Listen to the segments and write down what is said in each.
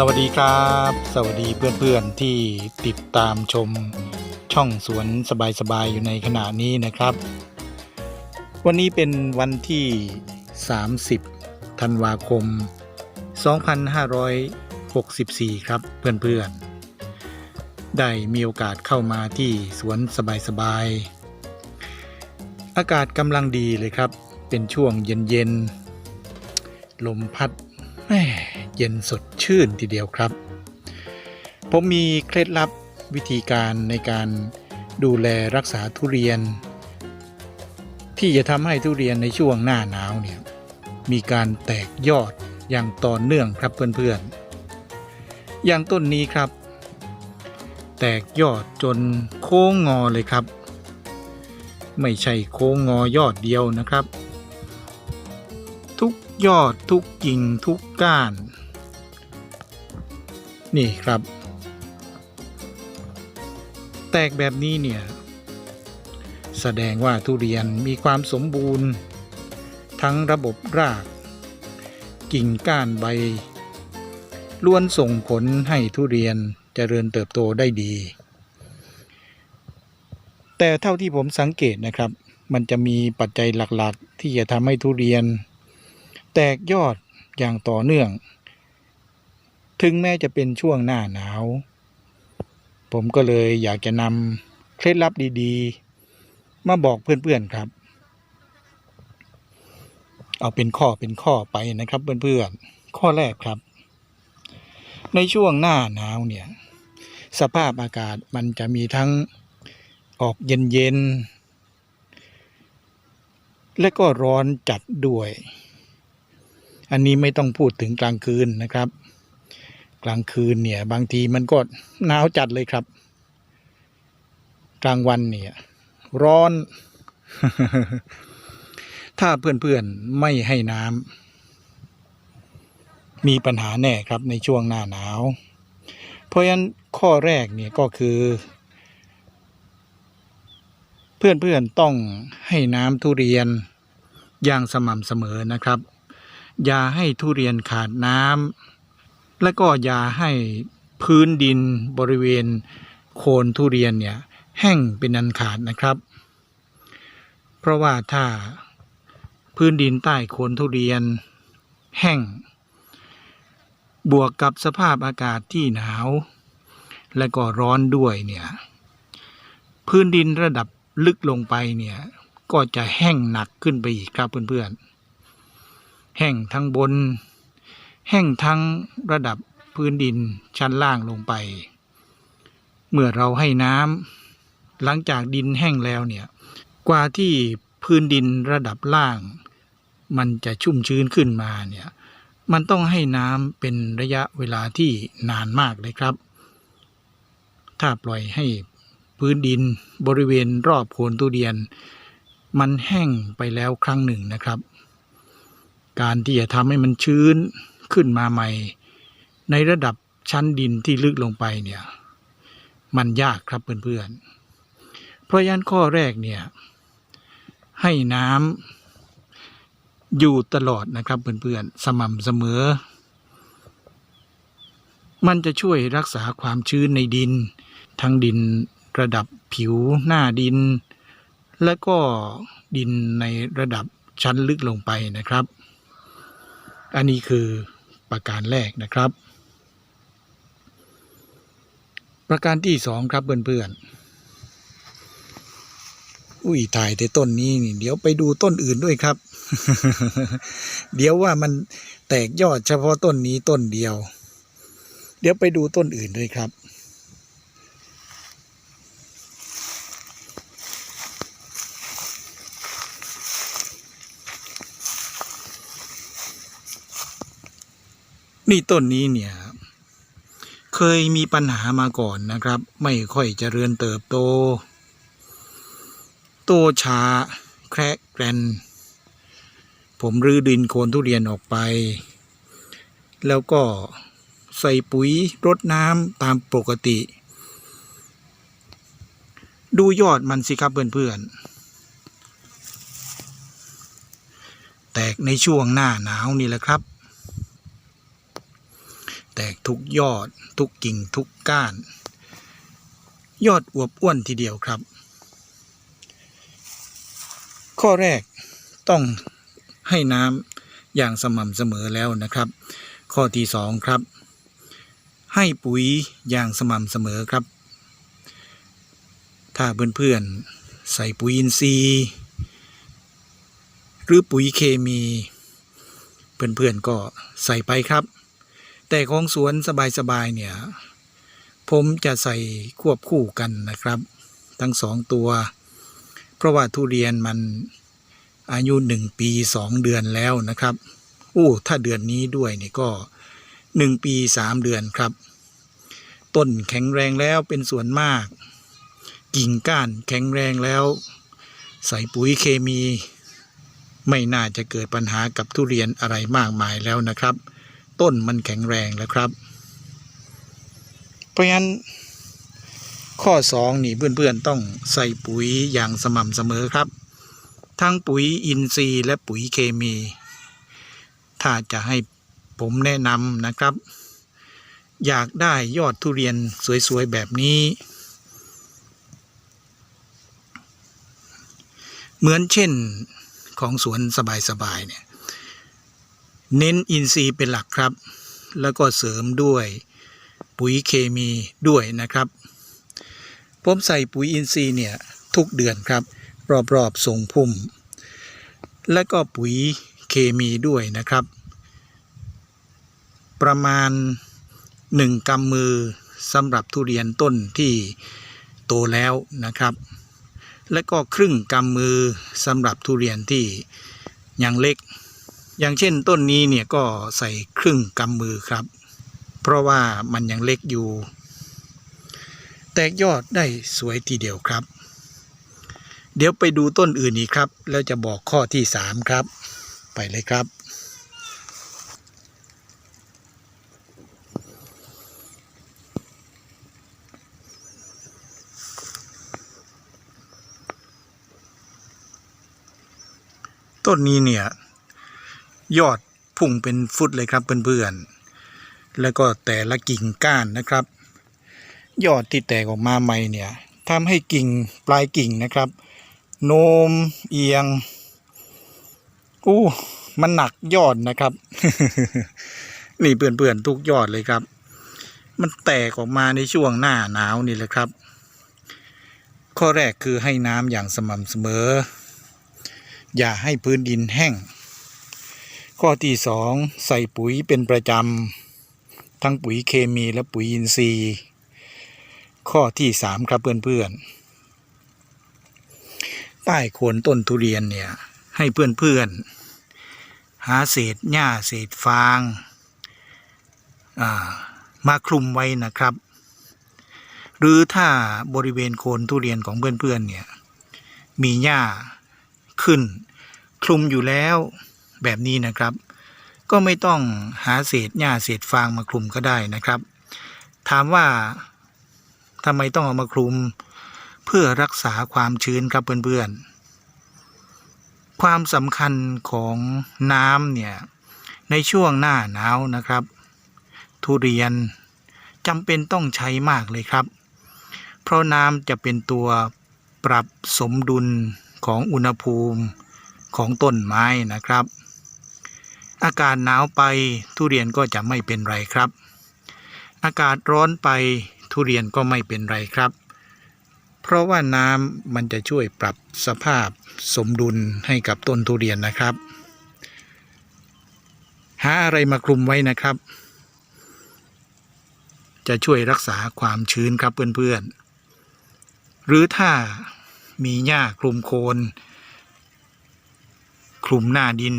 สวัสดีครับ สวัสดีเพื่อนๆที่ติดตามชมช่องสวนสบายๆอยู่ในขณะนี้นะครับ วันนี้เป็นวันที่ 30 ธันวาคม 2564 ครับเพื่อนๆ ได้มีโอกาสเข้ามาที่สวนสบายๆ อากาศกำลังดีเลยครับ เป็นช่วงเย็นๆ ลมพัดแม่ เย็นสดชื่นทีเดียวครับ ผมมีเคล็ดลับวิธีการในการดูแลรักษาทุเรียน ที่จะทำให้ทุเรียนในช่วงหน้าหนาวเนี่ยมีการแตกยอดอย่างต่อเนื่องครับเพื่อนๆ อย่างต้นนี้ครับ แตกยอดจนโค้งงอเลยครับ ไม่ใช่โค้งงอยอดเดียวนะครับ ทุกยอดทุกกิ่งทุกก้าน นี่ครับ แตกแบบนี้เนี่ย แสดงว่าทุเรียนมีความสมบูรณ์ ทั้งระบบราก กิ่งก้านใบ ล้วนส่งผลให้ทุเรียนเจริญเติบโตได้ดี แต่เท่าที่ผมสังเกตนะครับ มันจะมีปัจจัยหลักๆ ที่จะทำให้ทุเรียน แตกยอดอย่างต่อเนื่อง ถึงแม้จะเป็นช่วงหน้าหนาว ผมก็เลยอยากจะนำเคล็ดลับดีๆ มาบอกเพื่อนๆครับ เอาเป็นข้อเป็นข้อไปนะครับเพื่อนๆ ข้อแรกครับ ในช่วงหน้าหนาวเนี่ย สภาพอากาศมันจะมีทั้งออกเย็นๆ และก็ร้อนจัดด้วย อันนี้ไม่ต้องพูดถึงกลางคืนนะครับ กลางคืนเนี่ย บางทีมันก็หนาวจัดเลยครับ กลางวันเนี่ย ร้อน ถ้าเพื่อนๆไม่ให้น้ำมีปัญหาแน่ครับในช่วงหน้าหนาว เพราะฉะนั้นข้อแรกเนี่ยก็คือ เพื่อนๆต้องให้น้ำทุเรียนอย่างสม่ำเสมอนะครับ อย่าให้ทุเรียนขาดน้ำ และก็อย่าให้พื้นดินบริเวณโคนทุเรียนเนี่ยแห้งเป็นอันขาดนะครับ เพราะว่าถ้าพื้นดินใต้โคนทุเรียนแห้ง บวกกับสภาพอากาศที่หนาว และก็ร้อนด้วยเนี่ยพื้นดินระดับลึกลงไปเนี่ยก็จะแห้งหนักขึ้นไปอีกครับเพื่อนๆ แห้งทั้งบน แห้งทั้งระดับพื้นดินชั้นล่างลงไป เมื่อเราให้น้ำหลังจากดินแห้งแล้วเนี่ยกว่าที่พื้นดินระดับล่าง มันจะชุ่มชื้นขึ้นมาเนี่ยมันต้องให้น้ำเป็นระยะเวลาที่นานมากเลยครับ ถ้าปล่อยให้พื้นดินบริเวณรอบโคนทุเรียน มันแห้งไปแล้วครั้งหนึ่งนะครับ การที่จะทำให้มันชื้น ขึ้นมาใหม่ ในระดับชั้นดินที่ลึกลงไปเนี่ย มันยากครับเพื่อนๆ เพราะฉะนั้นข้อแรกเนี่ย ให้น้ำอยู่ตลอดนะครับเพื่อนๆ สม่ำเสมอ มันจะช่วยรักษาความชื้นในดิน ทั้งดินระดับผิวหน้าดิน และก็ดินในระดับชั้นลึกลงไปนะครับ อันนี้คือ ประการแรกนะครับ ประการที่สองครับเพื่อนๆอุ้ยถ่ายแต่ต้นนี้นี่เดี๋ยวไปดูต้นอื่นด้วยครับ เดี๋ยวว่ามันแตกยอดเฉพาะต้นนี้ต้นเดียว เดี๋ยวไปดูต้นอื่นด้วยครับ นี่ต้นนี้เนี่ย เคยมีปัญหามาก่อนนะครับ ไม่ค่อยเจริญเติบโต โตช้าแคระแกรน ผมรื้อดินโคนทุเรียนออกไป แล้วก็ใส่ปุ๋ยรดน้ำตามปกติ ดูยอดมันสิครับเพื่อนๆ แตกในช่วงหน้าหนาวนี่แหละครับ แตกทุกยอด ทุกกิ่งทุกก้าน ยอดอวบอ้วนทีเดียวครับ ข้อแรกต้องให้น้ำอย่างสม่ำเสมอแล้วนะครับ ข้อที่สองครับ ให้ปุ๋ยอย่างสม่ำเสมอครับ ถ้าเพื่อนๆใส่ปุ๋ยอินทรีย์หรือปุ๋ยเคมี เพื่อนๆก็ใส่ไปครับ แต่ของสวนสบายๆเนี่ย ผมจะใส่ควบคู่กันนะครับ ทั้งสองตัว เพราะว่าทุเรียนมันอายุหนึ่งปีสองเดือนแล้วนะครับอู้ถ้าเดือนนี้ด้วยนี่ก็หนึ่งปีสามเดือนครับ ต้นแข็งแรงแล้วเป็นส่วนมาก กิ่งก้านแข็งแรงแล้ว ใส่ปุ๋ยเคมี ไม่น่าจะเกิดปัญหากับทุเรียนอะไรมากมายแล้วนะครับ ต้นมันแข็งแรงแล้วครับ เพราะฉะนั้น ข้อสองนี่เพื่อนๆต้องใส่ปุ๋ยอย่างสม่ำเสมอครับ ทั้งปุ๋ยอินทรีย์และปุ๋ยเคมี ถ้าจะให้ผมแนะนำนะครับ อยากได้ยอดทุเรียนสวยๆแบบนี้ เหมือนเช่นของสวนสบายๆเนี่ย เน้นอินทรีย์เป็นหลักครับ แล้วก็เสริมด้วยปุ๋ยเคมีด้วยนะครับผมใส่ปุ๋ยอินทรีย์เนี่ยทุกเดือนครับ รอบๆทรงพุ่ม และก็ปุ๋ยเคมีด้วยนะครับ ประมาณหนึ่งกำมือสำหรับทุเรียนต้นที่โตแล้วนะครับ และก็ครึ่งกำมือสำหรับทุเรียนที่ยังเล็ก อย่างเช่นต้นนี้เนี่ยก็ใส่ครึ่งกำมือครับ เพราะว่ามันยังเล็กอยู่ แตกยอดได้สวยทีเดียวครับ เดี๋ยวไปดูต้นอื่นอีกครับ แล้วจะบอกข้อที่สามครับ ไปเลยครับ ต้นนี้เนี่ย ยอดพุ่งเป็นฟุตเลยครับเพื่อนๆ แล้วก็แต่ละกิ่งก้านนะครับ ยอดที่แตกออกมาใหม่เนี่ยทำให้กิ่งปลายกิ่งนะครับ โน้มเอียงอู้มันหนักยอดนะครับ นี่เปื่อนๆทุกยอดเลยครับ มันแตกออกมาในช่วงหน้าหนาวนี่แหละครับ ข้อแรกคือให้น้ำอย่างสม่ำเสมอ อย่าให้พื้นดินแห้ง ข้อที่สองใส่ปุ๋ยเป็นประจำ ทั้งปุ๋ยเคมีและปุ๋ยอินทรีย์ ข้อที่สามครับเพื่อนๆ ใต้โคนต้นทุเรียนเนี่ยให้เพื่อนๆ หาเศษหญ้าเศษฟางามาคลุมไว้นะครับ หรือถ้าบริเวณโคนทุเรียนของเพื่อนๆเนี่ยมีหญ้าขึ้นคลุมอยู่แล้ว แบบนี้นะครับ ก็ไม่ต้องหาเศษหญ้าเศษฟางมาคลุมก็ได้นะครับ ถามว่าทำไมต้องเอามาคลุม เพื่อรักษาความชื้นครับเพื่อนๆ ความสำคัญของน้ำเนี่ยในช่วงหน้าหนาวนะครับ ทุเรียนจำเป็นต้องใช้มากเลยครับ เพราะน้ำจะเป็นตัวปรับสมดุลของอุณหภูมิของต้นไม้นะครับ อากาศหนาวไปทุเรียนก็จะไม่เป็นไรครับ อากาศร้อนไปทุเรียนก็ไม่เป็นไรครับ เพราะว่าน้ำมันจะช่วยปรับสภาพสมดุลให้กับต้นทุเรียนนะครับ หาอะไรมาคลุมไว้นะครับ จะช่วยรักษาความชื้นครับเพื่อนๆ หรือถ้ามีหญ้าคลุมโคน คลุมหน้าดิน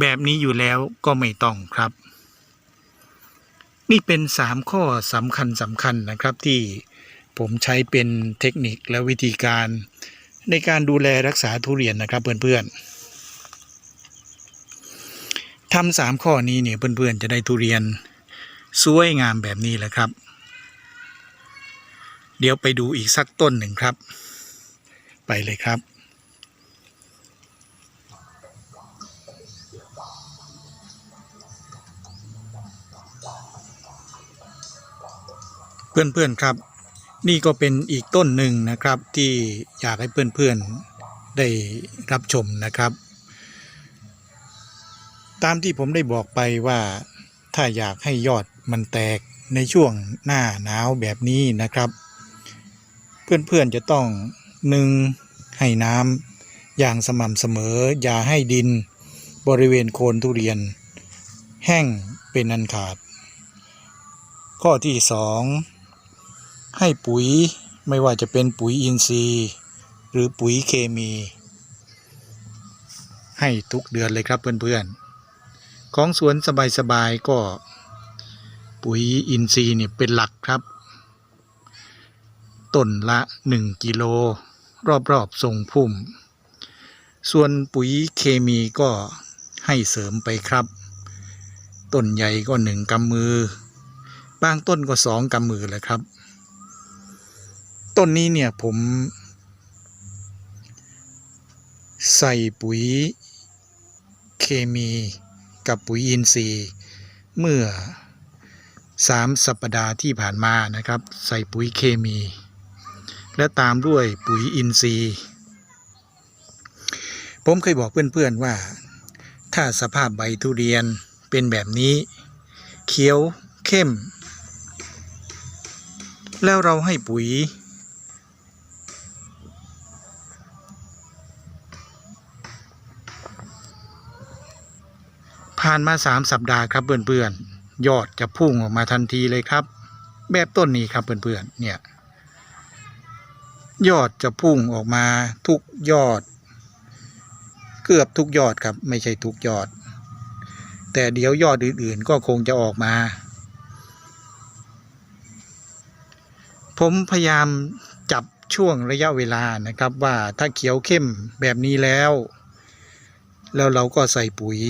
แบบนี้อยู่แล้วก็ไม่ต้องครับ นี่เป็นสามข้อสำคัญสำคัญนะครับที่ผมใช้เป็นเทคนิคและวิธีการในการดูแลรักษาทุเรียนนะครับ เพื่อนๆทำสามข้อนี้เนี่ยเพื่อนๆจะได้ทุเรียนสวยงามแบบนี้แหละครับ เดี๋ยวไปดูอีกสักต้นหนึ่งครับ ไปเลยครับ เพื่อนๆครับ นี่ก็เป็นอีกต้นหนึ่งนะครับที่อยากให้เพื่อนๆได้รับชมนะครับ ตามที่ผมได้บอกไปว่าถ้าอยากให้ยอดมันแตกในช่วงหน้าหนาวแบบนี้นะครับ เพื่อนๆจะต้องหนึ่งให้น้ำอย่างสม่ำเสมอ อย่าให้ดินบริเวณโคนทุเรียน แห้งเป็นอันขาด ข้อที่สอง ให้ปุ๋ยไม่ว่าจะเป็นปุ๋ยอินทรีย์ หรือปุ๋ยเคมี ให้ทุกเดือนเลยครับเพื่อนๆ ของสวนสบายๆก็ ปุ๋ยอินทรีย์เนี่ยเป็นหลักครับ ต้นละ 1 กิโล รอบๆทรงพุ่ม ส่วนปุ๋ยเคมีก็ให้เสริมไปครับ ต้นใหญ่ก็หนึ่งกำมือ บางต้นก็สองกำมือเลยครับ ต้นนี้เนี่ยผมใส่ปุ๋ยเคมีกับปุ๋ยอินทรีย์เมื่อสามสัปดาห์ที่ผ่านมานะครับ ใส่ปุ๋ยเคมี และตามด้วยปุ๋ยอินทรีย์ ผมเคยบอกเพื่อนๆว่า ถ้าสภาพใบทุเรียนเป็นแบบนี้ เขียวเข้ม แล้วเราให้ปุ๋ย ผ่านมาสามสัปดาห์ครับเพื่อนๆยอดจะพุ่งออกมาทันทีเลยครับ แบบต้นนี้ครับเพื่อนๆเนี่ยยอดจะพุ่งออกมาทุกยอด เกือบทุกยอดครับ ไม่ใช่ทุกยอด แต่เดี๋ยวยอดอื่นๆ ก็คงจะออกมา ผมพยายามจับช่วงระยะเวลานะครับว่าถ้าเขียวเข้มแบบนี้แล้ว แล้วเราก็ใส่ปุ๋ย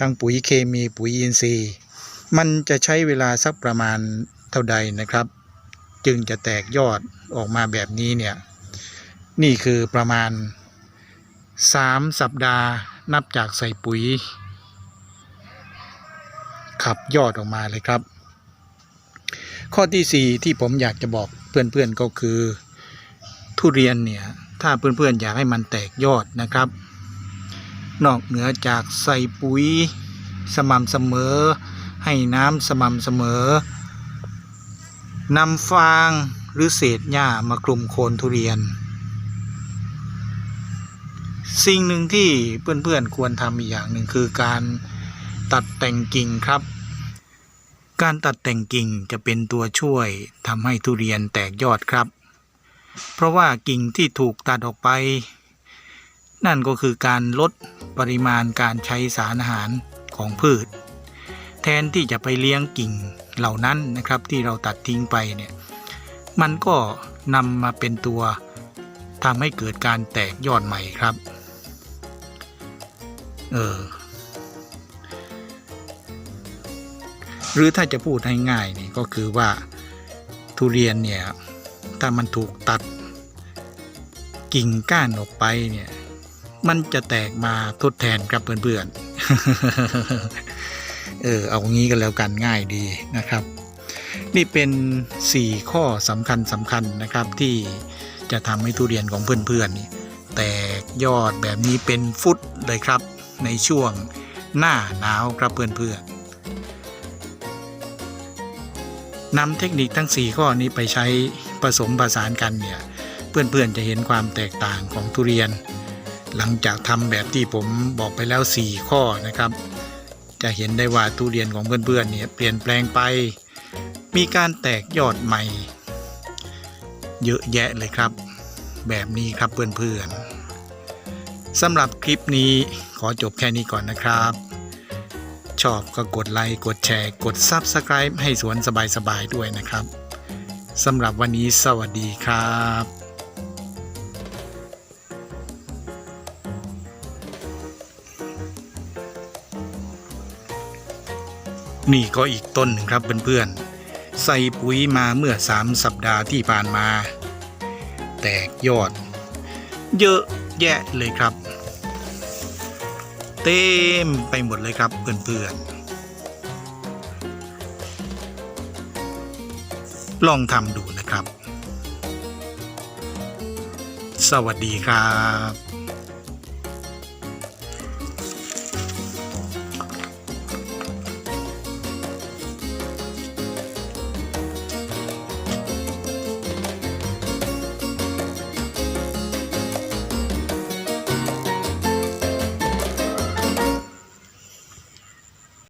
ทั้งปุ๋ยเคมีปุ๋ยอินทรีย์ มันจะใช้เวลาสักประมาณเท่าใดนะครับ จึงจะแตกยอดออกมาแบบนี้เนี่ยนี่คือประมาณ 3 สัปดาห์นับจากใส่ปุ๋ย ขับยอดออกมาเลยครับ ข้อที่ 4 ที่ผมอยากจะบอกเพื่อนๆก็คือ ทุเรียนเนี่ย ถ้าเพื่อนๆอยากให้มันแตกยอดนะครับ นอกเหนือจากใส่ปุ๋ยสม่ำเสมอ ให้น้ำสม่ำเสมอนำฟางหรือเศษหญ้ามาคลุมโคนทุเรียน สิ่งหนึ่งที่เพื่อนๆควรทำอีกอย่างหนึ่งคือการตัดแต่งกิ่งครับ การตัดแต่งกิ่งจะเป็นตัวช่วยทำให้ทุเรียนแตกยอดครับ เพราะว่ากิ่งที่ถูกตัดออกไป นั่นก็คือการลด ปริมาณการใช้สารอาหารของพืช แทนที่จะไปเลี้ยงกิ่งเหล่านั้นนะครับที่เราตัดทิ้งไปเนี่ยมันก็นำมาเป็นตัวทำให้เกิดการแตกยอดใหม่ครับเออหรือถ้าจะพูดให้ง่ายนี่ก็คือว่าทุเรียนเนี่ยถ้ามันถูกตัดกิ่งก้านออกไปเนี่ย มันจะแตกมาทดแทนครับเพื่อนๆ เออเอางี้กันแล้วกันง่ายดีนะครับ นี่เป็น 4 ข้อสำคัญสำคัญนะครับที่จะทำให้ทุเรียนของเพื่อนๆนี่แตกยอดแบบนี้เป็นฟุตเลยครับ ในช่วงหน้าหนาวครับเพื่อนๆนำเทคนิคทั้ง 4 ข้อนี้ไปใช้ผสมผสานกันเนี่ยเพื่อนๆจะเห็นความแตกต่างของทุเรียน หลังจากทำแบบที่ผมบอกไปแล้ว 4 ข้อนะครับ จะเห็นได้ว่าทุเรียนของเพื่อนๆเนี่ยเปลี่ยนแปลงไป มีการแตกยอดใหม่ เยอะแยะเลยครับ แบบนี้ครับเพื่อนๆสำหรับคลิปนี้ขอจบแค่นี้ก่อนนะครับ ชอบก็กดไลค์กดแชร์กด Subscribe ให้สวนสบายๆด้วยนะครับสำหรับวันนี้สวัสดีครับ นี่ก็อีกต้นหนึ่งครับเพื่อนๆ ใส่ปุ๋ยมาเมื่อสามสัปดาห์ที่ผ่านมา แตกยอด เยอะแยะเลยครับ เต็มไปหมดเลยครับเพื่อนๆ ลองทำดูนะครับ สวัสดีครับ